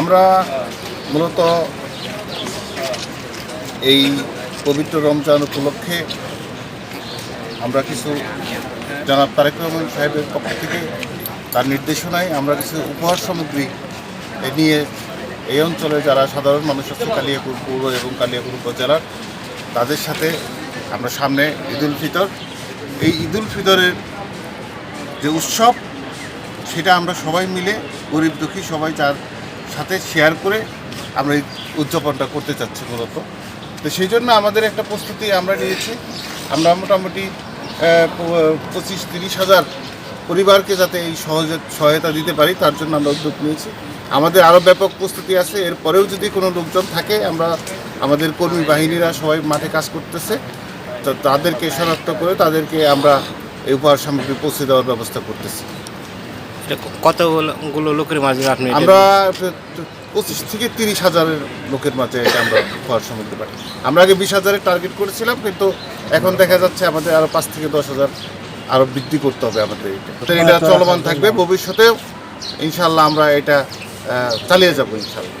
আমরা মূলত এই পবিত্র রমজান উপলক্ষে আমরা কিছু জনাব তারেক রহমান সাহেবের পক্ষ থেকে তার নির্দেশনায় আমরা কিছু উপহার সামগ্রী নিয়ে এই অঞ্চলে যারা সাধারণ মানুষ আছে, কালিয়াপুর পৌর এবং কালিয়াপুর উপজেলার, তাদের সাথে আমরা সামনে ঈদুল ফিতর। এই ঈদুল ফিতরের যে উৎসব, সেটা আমরা সবাই মিলে, গরিব দুঃখী সবাই তার সাথে শেয়ার করে আমরা এই উদযাপনটা করতে চাচ্ছি মূলত। তো সেই জন্য আমাদের একটা প্রস্তুতি আমরা নিয়েছি। আমরা মোটামুটি পঁচিশ তিরিশ হাজার পরিবারকে যাতে এই সহজে সহায়তা দিতে পারি, তার জন্য আমরা উদ্যোগ নিয়েছি। আমাদের আরও ব্যাপক প্রস্তুতি আছে। এরপরেও যদি কোনো লোকজন থাকে, আমরা আমাদের কর্মী বাহিনীরা সবাই মাঠে কাজ করতেছে। তো, তাদেরকে শনাক্ত করে তাদেরকে আমরা এই উপহার সামগ্রী পৌঁছে দেওয়ার ব্যবস্থা করতেছি। কতগুলো লোকের মাঝে আপনি আমরা পঁচিশ থেকে তিরিশ হাজারের লোকের মাঝে এটা আমরা উপহার সামগ্রী পারি। আমরা আগে বিশ হাজারের টার্গেট করেছিলাম কিন্তু এখন দেখা যাচ্ছে আমাদের আরও পাঁচ থেকে দশ হাজার আরও বৃদ্ধি করতে হবে আমাদের এটা। এটা চলমান থাকবে ভবিষ্যতেও ইনশাল্লাহ আমরা এটা চালিয়ে যাব ইনশাল্লাহ